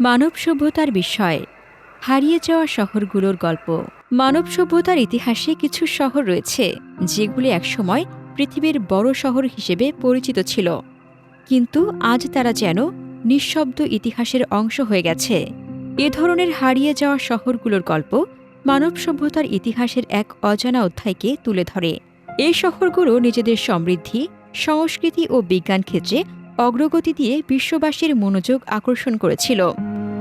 মানব সভ্যতার বিষয়। হারিয়ে যাওয়া শহরগুলোর গল্প। মানব সভ্যতার ইতিহাসে কিছু শহর রয়েছে, যেগুলি একসময় পৃথিবীর বড় শহর হিসেবে পরিচিত ছিল। কিন্তু আজ তারা যেন নিঃশব্দ ইতিহাসের অংশ হয়ে গেছে। এ ধরনের হারিয়ে যাওয়া শহরগুলোর গল্প মানব সভ্যতার ইতিহাসের এক অজানা অধ্যায়কে তুলে ধরে। এই শহরগুলো নিজেদের সমৃদ্ধি, সংস্কৃতি ও বিজ্ঞান ক্ষেত্রে অগ্রগতি দিয়ে বিশ্ববাসীর মনোযোগ আকর্ষণ করেছিল।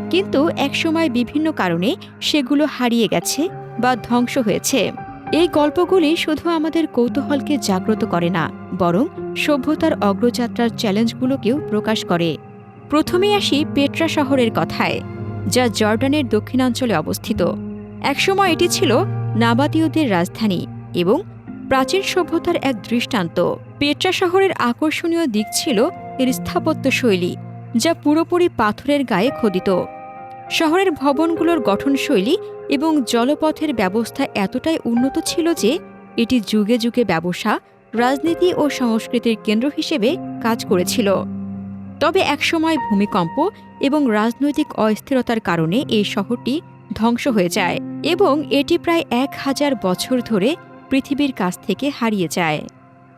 কিন্তু একসময় বিভিন্ন কারণে সেগুলো হারিয়ে গেছে বা ধ্বংস হয়েছে। এই গল্পগুলি শুধু আমাদের কৌতূহলকে জাগ্রত করে না, বরং সভ্যতার অগ্রযাত্রার চ্যালেঞ্জগুলোকেও প্রকাশ করে। প্রথমে আসি পেট্রা শহরের কথায়, যা জর্ডানের দক্ষিণাঞ্চলে অবস্থিত। একসময় এটি ছিল নাবাতীয়দের রাজধানী এবং প্রাচীন সভ্যতার এক দৃষ্টান্ত। পেট্রা শহরের আকর্ষণীয় দিক ছিল এর স্থাপত্য শৈলী, যা পুরোপুরি পাথরের গায়ে খোদিত। শহরের ভবনগুলোর গঠনশৈলী এবং জলপথের ব্যবস্থা এতটাই উন্নত ছিল যে, এটি যুগে যুগে ব্যবসা, রাজনীতি ও সংস্কৃতির কেন্দ্র হিসেবে কাজ করেছিল। তবে একসময় ভূমিকম্প এবং রাজনৈতিক অস্থিরতার কারণে এই শহরটি ধ্বংস হয়ে যায় এবং এটি প্রায় এক হাজার বছর ধরে পৃথিবীর কাছ থেকে হারিয়ে যায়।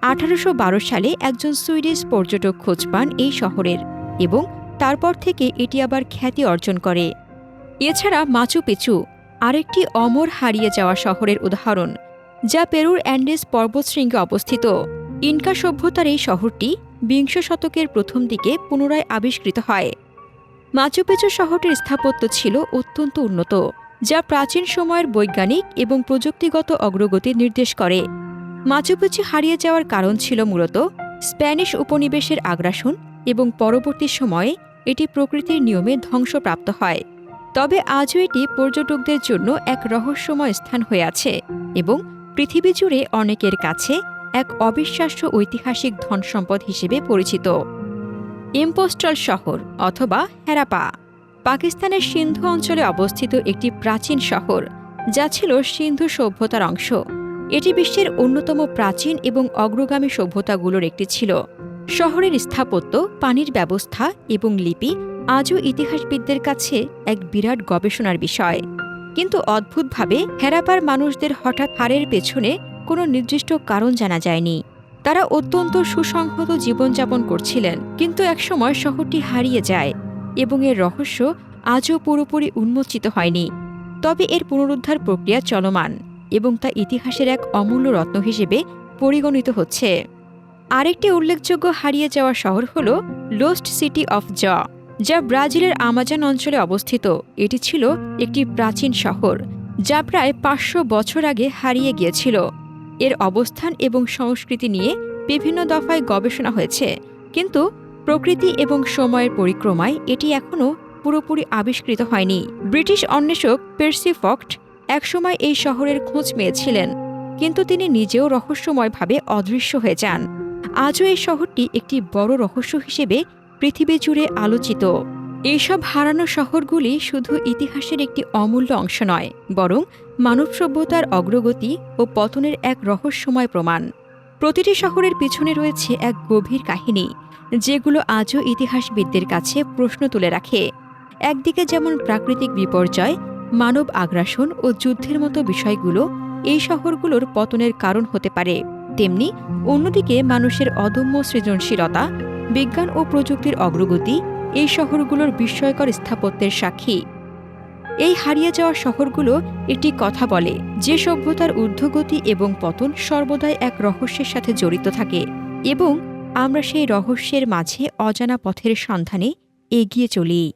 আঠারোশো বারো সালে একজন সুইডিশ পর্যটক খোঁজ পান এই শহরের এবং তারপর থেকে এটি আবার খ্যাতি অর্জন করে। এছাড়া মাচু পিচু আরেকটি অমর হারিয়ে যাওয়া শহরের উদাহরণ, যা পেরুর অ্যান্ডেস পর্বতশৃঙ্গে অবস্থিত। ইনকা সভ্যতার এই শহরটি বিংশ শতকের প্রথম দিকে পুনরায় আবিষ্কৃত হয়। মাচু পিচু শহরটির স্থাপত্য ছিল অত্যন্ত উন্নত, যা প্রাচীন সময়ের বৈজ্ঞানিক এবং প্রযুক্তিগত অগ্রগতি নির্দেশ করে। মাচুপিচু হারিয়ে যাওয়ার কারণ ছিল মূলত স্প্যানিশ উপনিবেশের আগ্রাসন এবং পরবর্তী সময়ে এটি প্রকৃতির নিয়মে ধ্বংসপ্রাপ্ত হয়। তবে আজও এটি পর্যটকদের জন্য এক রহস্যময় স্থান হয়ে আছে এবং পৃথিবী জুড়ে অনেকের কাছে এক অবিশ্বাস্য ঐতিহাসিক ধনসম্পদ হিসেবে পরিচিত। ইম্পোস্টল শহর অথবা হেরাপা পাকিস্তানের সিন্ধু অঞ্চলে অবস্থিত একটি প্রাচীন শহর, যা ছিল সিন্ধু সভ্যতার অংশ। এটি বিশ্বের অন্যতম প্রাচীন এবং অগ্রগামী সভ্যতাগুলোর একটি ছিল। শহরের স্থাপত্য, পানির ব্যবস্থা এবং লিপি আজও ইতিহাসবিদদের কাছে এক বিরাট গবেষণার বিষয়। কিন্তু অদ্ভুতভাবে হেরাপার মানুষদের হঠাৎ হারের পেছনে কোনো নির্দিষ্ট কারণ জানা যায়নি। তারা অত্যন্ত সুসংহত জীবনযাপন করছিলেন, কিন্তু একসময় শহরটি হারিয়ে যায় এবং এর রহস্য আজও পুরোপুরি উন্মোচিত হয়নি। তবে এর পুনরুদ্ধার প্রক্রিয়া চলমান। এবং তা ইতিহাসের এক অমূল্য রত্ন হিসেবে পরিগণিত হচ্ছে। আরেকটি উল্লেখযোগ্য হারিয়ে যাওয়া শহর হল লোস্ট সিটি অফ জ যা ব্রাজিলের আমাজন অঞ্চলে অবস্থিত। এটি ছিল একটি প্রাচীন শহর, যা প্রায় পাঁচশো বছর আগে হারিয়ে গিয়েছিল। এর অবস্থান এবং সংস্কৃতি নিয়ে বিভিন্ন দফায় গবেষণা হয়েছে, কিন্তু প্রকৃতি এবং সময়ের পরিক্রমায় এটি এখনও পুরোপুরি আবিষ্কৃত হয়নি। ব্রিটিশ অন্বেষক পের্সি ফক্ট একসময় এই শহরের খোঁজ পেয়েছিলেন, কিন্তু তিনি নিজেও রহস্যময়ভাবে অদৃশ্য হয়ে যান। আজও এই শহরটি একটি বড় রহস্য হিসেবে পৃথিবী জুড়ে আলোচিত। এইসব হারানো শহরগুলি শুধু ইতিহাসের একটি অমূল্য অংশ নয়, বরং মানব সভ্যতার অগ্রগতি ও পতনের এক রহস্যময় প্রমাণ। প্রতিটি শহরের পিছনে রয়েছে এক গভীর কাহিনী, যেগুলো আজও ইতিহাসবিদদের কাছে প্রশ্ন তুলে রাখে। একদিকে যেমন প্রাকৃতিক বিপর্যয় মানব আগ্রাসন ও যুদ্ধের মতো বিষয়গুলো এই শহরগুলোর পতনের কারণ হতে পারে। তেমনি, অন্যদিকে মানুষের অদম্য সৃজনশীলতা, বিজ্ঞান ও প্রযুক্তির অগ্রগতি এই শহরগুলোর বিস্ময়কর স্থাপত্যের সাক্ষী। এই হারিয়ে যাওয়া শহরগুলো একটি কথা বলে যে সভ্যতার ঊর্ধ্বগতি এবং পতন সর্বদাই এক রহস্যের সাথে জড়িত থাকে এবং আমরা সেই রহস্যের মাঝে অজানা পথের সন্ধানে এগিয়ে চলি।